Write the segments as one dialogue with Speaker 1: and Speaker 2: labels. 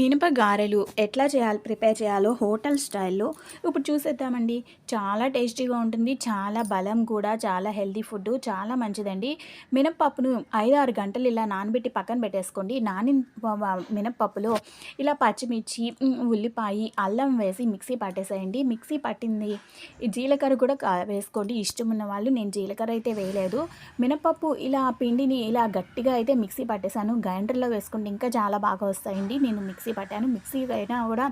Speaker 1: మినప గారెలు ఎట్లా చేయాలి ప్రిపేర్ చేయాలో హోటల్ స్టైల్లో ఇప్పుడు చూసేద్దామండి. చాలా టేస్టీగా ఉంటుంది చాలా బలం కూడా చాలా హెల్తీ ఫుడ్ చాలా మంచిదండి. మినపప్పును ఐదు ఆరు గంటలు ఇలా నానబెట్టి పక్కన పెట్టేసుకోండి. నాని మినపప్పులో ఇలా పచ్చిమిర్చి ఉల్లిపాయ అల్లం వేసి మిక్సీ పట్టేసేయండి. మిక్సీ పట్టింది జీలకర్ర కూడా వేసుకోండి. ఇష్టం ఉన్న వాళ్ళు నేను జీలకర్ర అయితే వేయలేదు. మినపప్పు ఇలా పిండిని ఇలా గట్టిగా అయితే మిక్సీ పట్టేశాను గ్రైండర్లో వేసుకుంటే ఇంకా చాలా బాగా వస్తాయండి. నేను మిక్సీ పట్టాను. మిక్సీ అయినా కూడా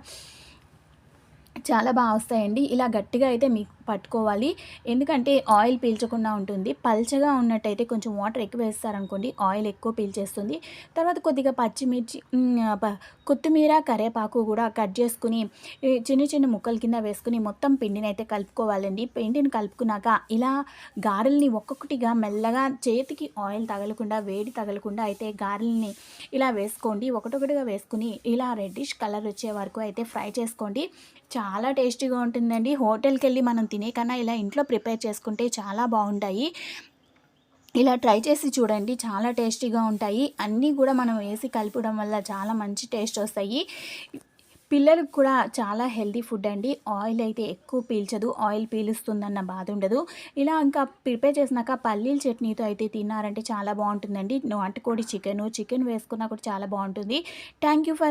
Speaker 1: చాలా బాగా వస్తాయండి. ఇలా గట్టిగా అయితే మీకు పట్టుకోవాలి. ఎందుకంటే ఆయిల్ పీల్చకుండా ఉంటుంది. పల్చగా ఉన్నట్టయితే కొంచెం వాటర్ ఎక్కువ వేస్తారనుకోండి ఆయిల్ ఎక్కువ పీల్చేస్తుంది. తర్వాత కొద్దిగా పచ్చిమిర్చి కొత్తిమీర కరివేపాకు కూడా కట్ చేసుకుని చిన్న చిన్న ముక్కల కింద వేసుకుని మొత్తం పిండిని అయితే కలుపుకోవాలండి. పిండిని కలుపుకున్నాక ఇలా గారెల్ని ఒక్కొక్కటిగా మెల్లగా చేతికి ఆయిల్ తగలకుండా వేడి తగలకుండా అయితే గారెల్ని ఇలా వేసుకోండి. ఒకటొకటిగా వేసుకుని ఇలా రెడ్డిష్ కలర్ వచ్చే వరకు అయితే ఫ్రై చేసుకోండి. చాలా టేస్టీగా ఉంటుందండి. హోటల్కి వెళ్ళి మనం తినే కన్నా ఇలా ఇంట్లో ప్రిపేర్ చేసుకుంటే చాలా బాగుంటాయి. ఇలా ట్రై చేసి చూడండి చాలా టేస్టీగా ఉంటాయి. అన్నీ కూడా మనం వేసి కలపడం వల్ల చాలా మంచి టేస్ట్ వస్తాయి. పిల్లలకు కూడా చాలా హెల్తీ ఫుడ్ అండి. ఆయిల్ అయితే ఎక్కువ పీల్చదు ఆయిల్ పీలుస్తుందన్న బాధ ఉండదు. ఇలా ఇంకా ప్రిపేర్ చేసినాక పల్లీల చట్నీతో అయితే తిన్నారంటే చాలా బాగుంటుందండి. నాటుకోడి చికెన్ చికెన్ వేసుకున్నా కూడా చాలా బాగుంటుంది. Thank you for